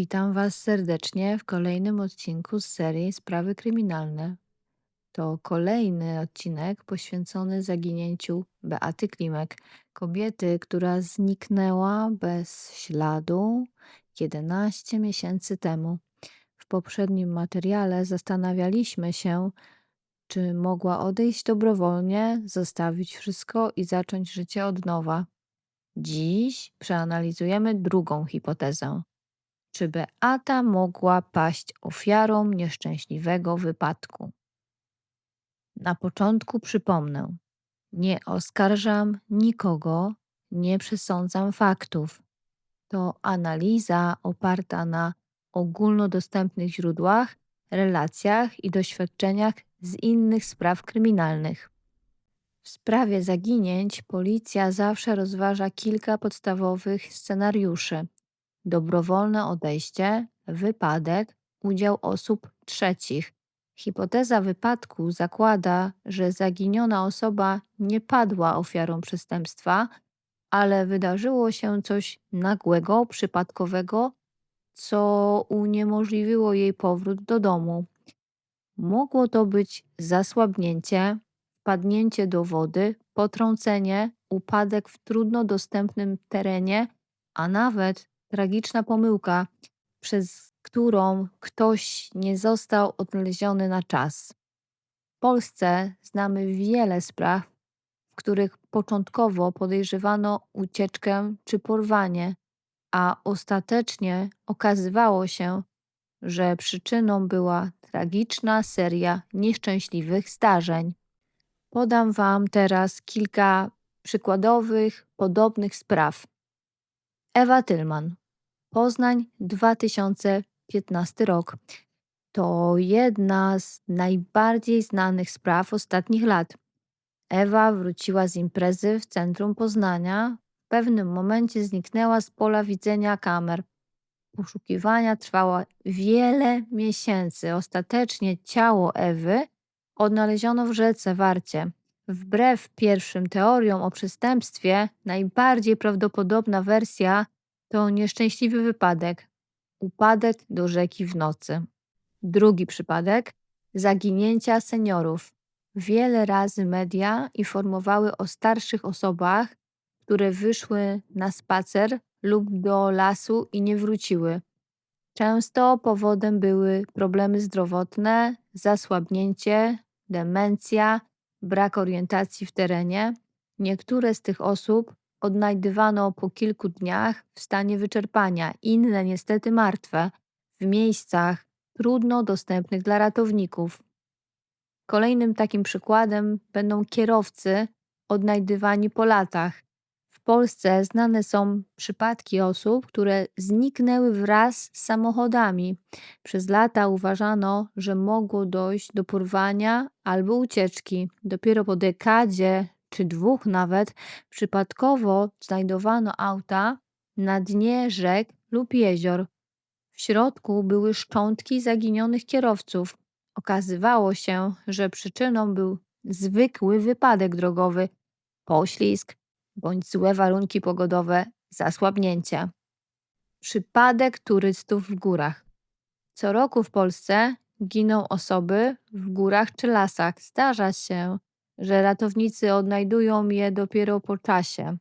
Witam Was serdecznie w kolejnym odcinku z serii Sprawy Kryminalne. To kolejny odcinek poświęcony zaginięciu Beaty Klimek, kobiety, która zniknęła bez śladu 11 miesięcy temu. W poprzednim materiale zastanawialiśmy się, czy mogła odejść dobrowolnie, zostawić wszystko i zacząć życie od nowa. Dziś przeanalizujemy drugą hipotezę. Czy Beata mogła paść ofiarą nieszczęśliwego wypadku? Na początku przypomnę, nie oskarżam nikogo, nie przesądzam faktów. To analiza oparta na ogólnodostępnych źródłach, relacjach i doświadczeniach z innych spraw kryminalnych. W sprawie zaginięć policja zawsze rozważa kilka podstawowych scenariuszy: dobrowolne odejście, wypadek, udział osób trzecich. Hipoteza wypadku zakłada, że zaginiona osoba nie padła ofiarą przestępstwa, ale wydarzyło się coś nagłego, przypadkowego, co uniemożliwiło jej powrót do domu. Mogło to być zasłabnięcie, wpadnięcie do wody, potrącenie, upadek w trudno dostępnym terenie, a nawet tragiczna pomyłka, przez którą ktoś nie został odnaleziony na czas. W Polsce znamy wiele spraw, w których początkowo podejrzewano ucieczkę czy porwanie, a ostatecznie okazywało się, że przyczyną była tragiczna seria nieszczęśliwych zdarzeń. Podam Wam teraz kilka przykładowych, podobnych spraw. Ewa Tylman, Poznań 2015 rok. To jedna z najbardziej znanych spraw ostatnich lat. Ewa wróciła z imprezy w centrum Poznania. W pewnym momencie zniknęła z pola widzenia kamer. Poszukiwania trwały wiele miesięcy. Ostatecznie ciało Ewy odnaleziono w rzece Warcie. Wbrew pierwszym teoriom o przestępstwie, najbardziej prawdopodobna wersja to nieszczęśliwy wypadek upadek do rzeki w nocy. Drugi przypadek zaginięcia seniorów. Wiele razy media informowały o starszych osobach, które wyszły na spacer lub do lasu i nie wróciły. Często powodem były problemy zdrowotne, zasłabnięcie, demencja, brak orientacji w terenie. Niektóre z tych osób odnajdywano po kilku dniach w stanie wyczerpania, inne niestety martwe, w miejscach trudno dostępnych dla ratowników. Kolejnym takim przykładem będą kierowcy odnajdywani po latach. W Polsce znane są przypadki osób, które zniknęły wraz z samochodami. Przez lata uważano, że mogło dojść do porwania albo ucieczki. Dopiero po dekadzie czy dwóch nawet przypadkowo znajdowano auta na dnie rzek lub jezior. W środku były szczątki zaginionych kierowców. Okazywało się, że przyczyną był zwykły wypadek drogowy, poślizg bądź złe warunki pogodowe, zasłabnięcie. Przypadek turystów w górach. Co roku w Polsce giną osoby w górach czy lasach. Zdarza się, że ratownicy odnajdują je dopiero po czasie.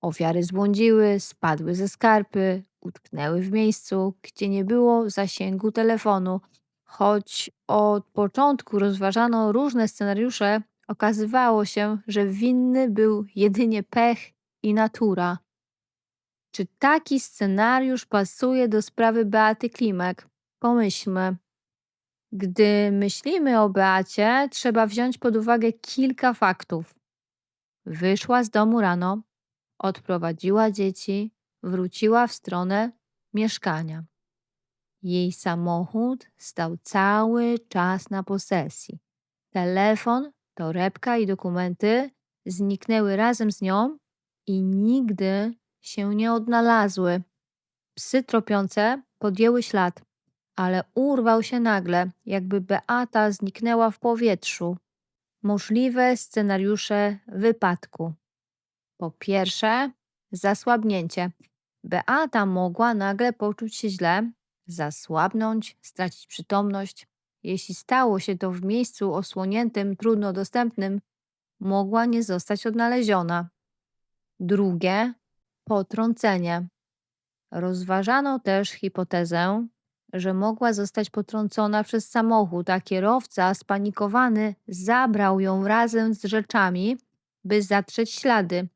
Ofiary zbłądziły, spadły ze skarpy, utknęły w miejscu, gdzie nie było zasięgu telefonu. Choć od początku rozważano różne scenariusze, okazywało się, że winny był jedynie pech i natura. Czy taki scenariusz pasuje do sprawy Beaty Klimek? Pomyślmy. Gdy myślimy o Beacie, trzeba wziąć pod uwagę kilka faktów. Wyszła z domu rano, odprowadziła dzieci, wróciła w stronę mieszkania. Jej samochód stał cały czas na posesji. Telefon, torebka i dokumenty zniknęły razem z nią i nigdy się nie odnalazły. Psy tropiące podjęły ślad ale urwał się nagle, jakby Beata zniknęła w powietrzu. Możliwe scenariusze wypadku. Po pierwsze, zasłabnięcie. Beata mogła nagle poczuć się źle, zasłabnąć, stracić przytomność. Jeśli stało się to w miejscu osłoniętym, trudno dostępnym, mogła nie zostać odnaleziona. Drugie potrącenie. Rozważano też hipotezę, że mogła zostać potrącona przez samochód, a kierowca spanikowany zabrał ją razem z rzeczami, by zatrzeć ślady.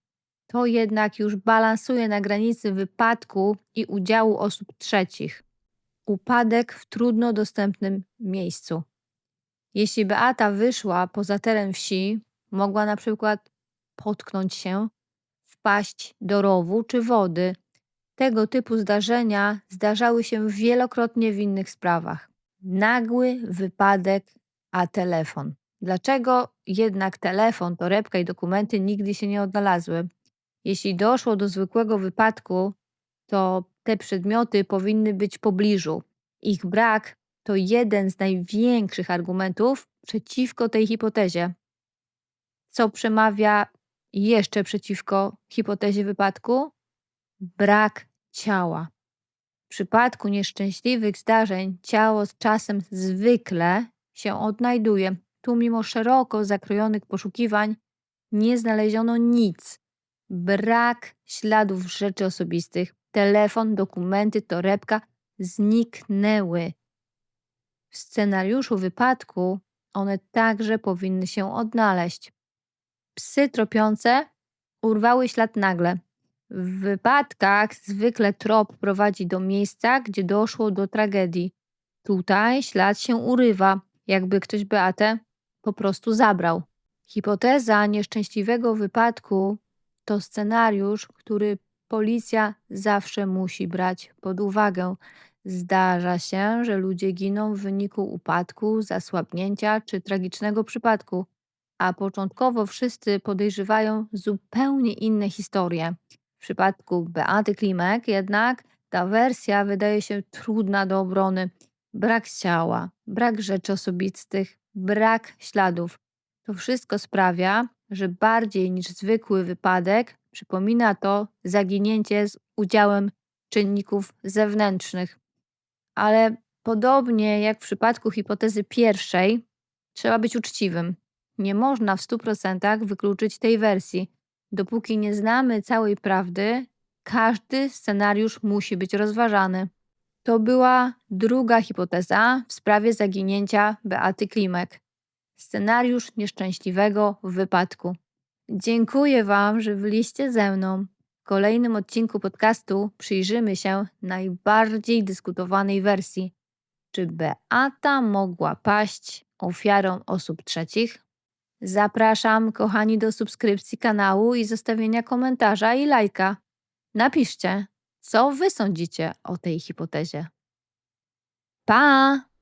To jednak już balansuje na granicy wypadku i udziału osób trzecich. Upadek w trudno dostępnym miejscu. Jeśli Beata wyszła poza teren wsi, mogła na przykład potknąć się, wpaść do rowu czy wody. Tego typu zdarzenia zdarzały się wielokrotnie w innych sprawach. Nagły wypadek, a telefon. Dlaczego jednak telefon, torebka i dokumenty nigdy się nie odnalazły? Jeśli doszło do zwykłego wypadku, to te przedmioty powinny być w pobliżu. Ich brak to jeden z największych argumentów przeciwko tej hipotezie. Co przemawia jeszcze przeciwko hipotezie wypadku? Brak ciała. W przypadku nieszczęśliwych zdarzeń ciało z czasem zwykle się odnajduje. Tu, mimo szeroko zakrojonych poszukiwań, nie znaleziono nic. Brak śladów rzeczy osobistych, telefon, dokumenty, torebka zniknęły. W scenariuszu wypadku one także powinny się odnaleźć. Psy tropiące urwały ślad nagle. W wypadkach zwykle trop prowadzi do miejsca, gdzie doszło do tragedii. Tutaj ślad się urywa, jakby ktoś Beatę po prostu zabrał. Hipoteza nieszczęśliwego wypadku to scenariusz, który policja zawsze musi brać pod uwagę. Zdarza się, że ludzie giną w wyniku upadku, zasłabnięcia czy tragicznego przypadku, a początkowo wszyscy podejrzewają zupełnie inne historie. Przypadku Beaty Klimek jednak ta wersja wydaje się trudna do obrony. Brak ciała, brak rzeczy osobistych, brak śladów. To wszystko sprawia, że bardziej niż zwykły wypadek przypomina to zaginięcie z udziałem czynników zewnętrznych. Ale podobnie jak w przypadku hipotezy pierwszej, trzeba być uczciwym. Nie można w 100% wykluczyć tej wersji. Dopóki nie znamy całej prawdy, każdy scenariusz musi być rozważany. To była druga hipoteza w sprawie zaginięcia Beaty Klimek. Scenariusz nieszczęśliwego wypadku. Dziękuję Wam, że byliście ze mną. W kolejnym odcinku podcastu przyjrzymy się najbardziej dyskutowanej wersji. Czy Beata mogła paść ofiarą osób trzecich? Zapraszam, kochani, do subskrypcji kanału i zostawienia komentarza i lajka. Napiszcie, co Wy sądzicie o tej hipotezie. Pa!